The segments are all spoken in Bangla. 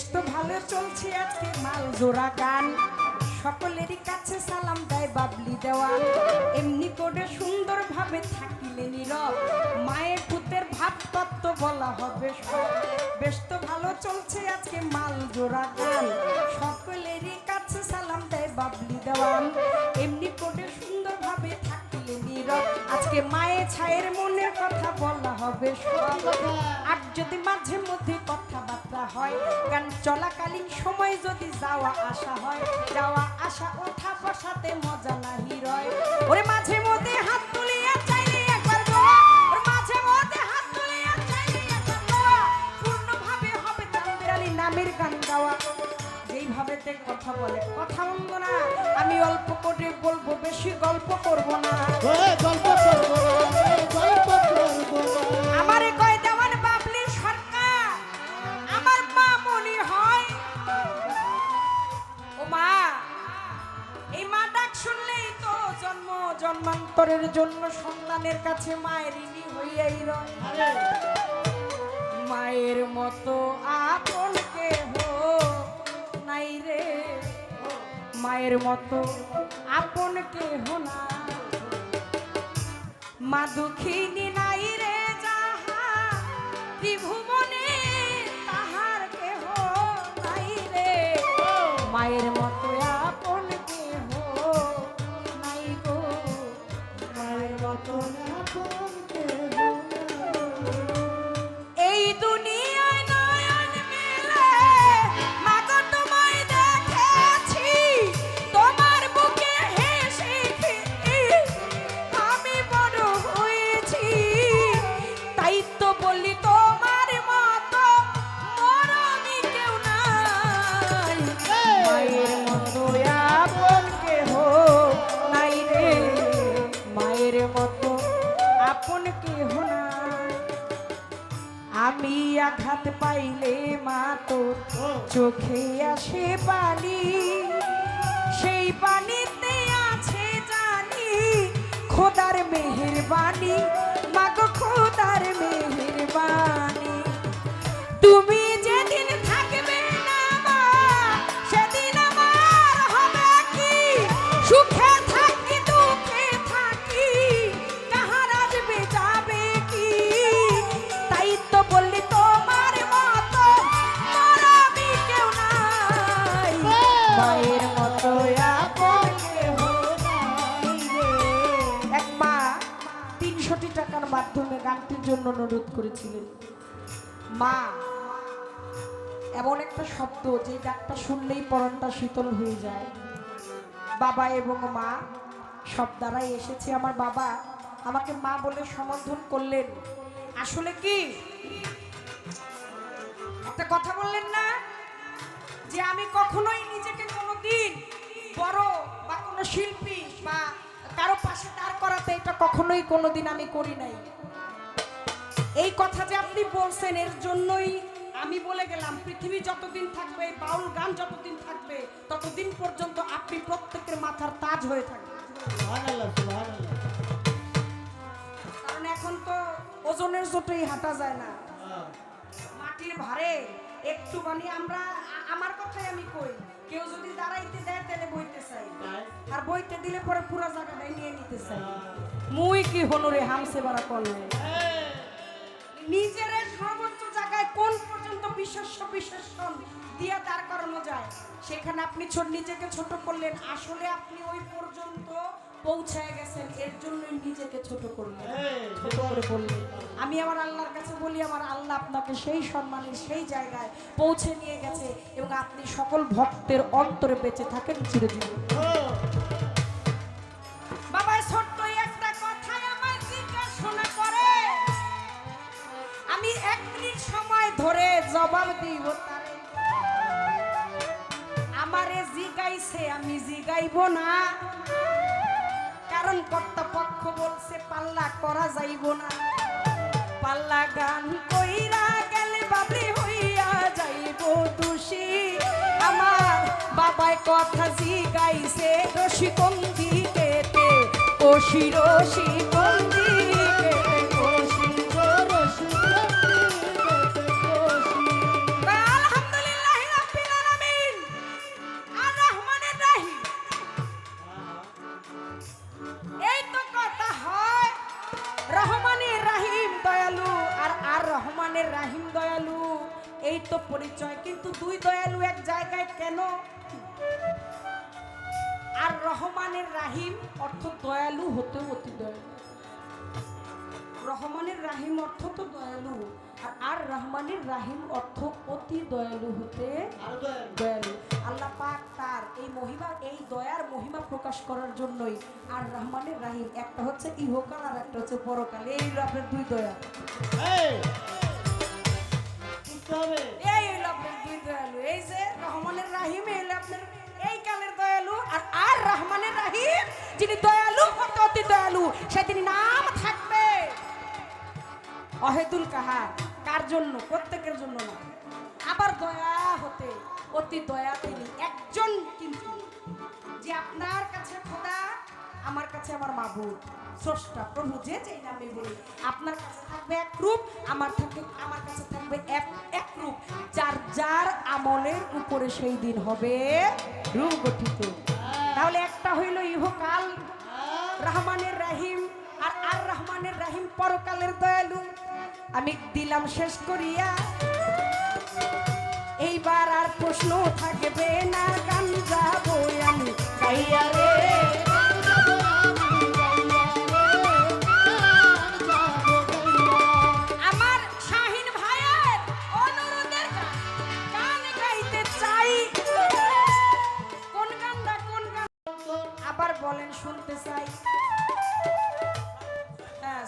বেশ তো ভালো চলছে আজকে মাল জোড়া গান। সকলেরই কাছে সালাম দেয় বাবলি দেওয়া এমনি করে সুন্দরভাবে থাকিলে নীরব। মায়ের পুতের ভাব তত্ত্ব বলা হবে সব। বেশ তো ভালো চলছে আজকে মাল জোড়া গান। সকলেরই কাছে সালাম দেয় বাবলি দেওয়ান। এমনি করে সুন্দরভাবে থাকিলে নীরব। আজকে মায়ের ছায়ের মনের কথা বলা হবে সব। আর যদি মাঝে মধ্যে কথাবার্তা হয়। গান চলাকালীন সময় যদি যাওয়া আসা হয়, যাওয়া আসা ওঠা বসাতে মজা নাহি রয়। ওরে মাঝে মধ্যে হাত তুলিয়া কথা বলে, কথা বলব না। আমি অল্প করে বলব, বেশি গল্প করব না। গল্প এই মা ডাক শুনলেই তো জন্ম জন্মান্তরের জন্য সন্তানের কাছে মায়ের ঋণী হইয়াই রয়। মায়ের মতো আপন কেহ নাই রে। মায়ের মতো আপন কেহ না মা দুঃখিনী মতো আপন আপন কেহ হোনা আমি আঘাত পাইলে মা তো চোখে আসে পানি। সেই পানিতে আছে জানি খোদার মেহেরবানি। মাধ্যমে জন্য অনুরোধ করেছিলেন। মা, এমন একটা শব্দ যে ডাকটা শুনলেই পরনটা শীতল হয়ে যায়। বাবা এবং মা, সব দ্বারাই এসেছে আমার বাবা। আমাকে মা বলে সম্বোধন করলেন। আসলে কি? একটা কথা বললেন না? যে আমি কখনোই নিজেকে কোনোদিন বড় বা কোনো শিল্পী বা কারও পাশে দাঁড় করাতে এটা কখনোই কোনোদিন আমি করি নাই। এই কথা যে আপনি বলছেন এর জন্যই আমি বলে গেলাম পৃথিবী যতদিন থাকবে বাউল গান যতদিন থাকবে ততদিন পর্যন্ত আপনি প্রত্যেকের মাথার তাজ হয়ে থাকবে। কারণ এখন তো ওজনের জোটেই হাঁটা যায় না। হ্যাঁ, মাটির ভারে একটুখানি আমরা আমার কথাই আমি কই কেউ যদি দাঁড়াইতে দেয় তাহলে বইতে চাই। আর বইতে দিলে পরে পুরো জায়গাটাই নিয়ে নিতে চাই। হ্যাঁ। মুই কি হনুরে হামসে বাড়া করলে? নিজের সর্বোচ্চ জায়গায় কোন পর্যন্ত বিশেষ্য বিশেষণ দিয়ে দাঁড় করানো যায়, সেখানে আপনি নিজেকে ছোট করলেন। আসলে আপনি ওই পর্যন্ত পৌঁছায় গেছেন, এর জন্যই নিজেকে ছোট করলেন, ছোট করে বললেন আমি আমার আল্লাহর কাছে বলি, আমার আল্লাহ আপনাকে সেই সম্মানের সেই জায়গায় পৌঁছে নিয়ে গেছে এবং আপনি সকল ভক্তের অন্তরে বেঁচে থাকেন চিরজীবন। ধরে জবাব দিব আমারে জিগাইছে, আমি জিগাইব না। কারণ কর্তাপক্ষ বলছে, পাল্লা করা যাইব না। পাল্লা গান কইরা গেলে বাবলি হইয়া যাইব দোষী। আমার বাবায় কথা জিগাইছে রশি কোন দিকেতে? কষি এই তো পরিচয় কিন্তু দুই দয়ালু এক জায়গায় কেন? আর রহমানের রাহিম অর্থ দয়ালু হতে অতি দয়ালু। রহমানের রাহিম অর্থ তো দয়ালু আর আর রহমানের রাহিম অর্থ অতি দয়ালু হতে দয়ালু। দয়ালু। আল্লাহ পাক তার এই মহিমা এই দয়ার মহিমা প্রকাশ করার জন্যই আর রহমানের রাহিম একটা হচ্ছে ইহকাল আর একটা হচ্ছে পরকাল। এই আপনার দুই দয়া। এই, হলো আপনার দয়ালু। এই যে রহমানের রাহিম এই আপনার এই কালের দয়ালু। আর আর রহমানের রাহিম যিনি দয়ালু অতি দয়ালু সেদিন নাম থাকবে। অহেদুল কাহার কার জন্য? প্রত্যেকের জন্য না। আবার দয়া হতে অতি দয়া তিনি একজন কিন্তু। যে আপনার কাছে খোদা আমার কাছে আমার মাবুদ স্রষ্টা, প্রভু যে যেই নামে বলি, আপনার কাছে থাকবে এক রূপ, আমার থাকবে আমার কাছে থাকবে এক এক রূপ। যার যার আমলের উপরে সেই দিন হবে রূপ গঠিত। তাহলে একটা হইল ইহকাল, রহমানের রাহিম, আর আর রহমানের রাহিম পরকালের দয়ালু। আমি দিলাম শেষ করিয়া। এইবার আর প্রশ্ন থাকবে না, গান গাবো আমি। গাইয়া রে।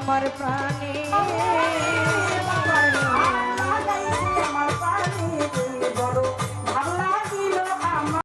আমার প্রাণে।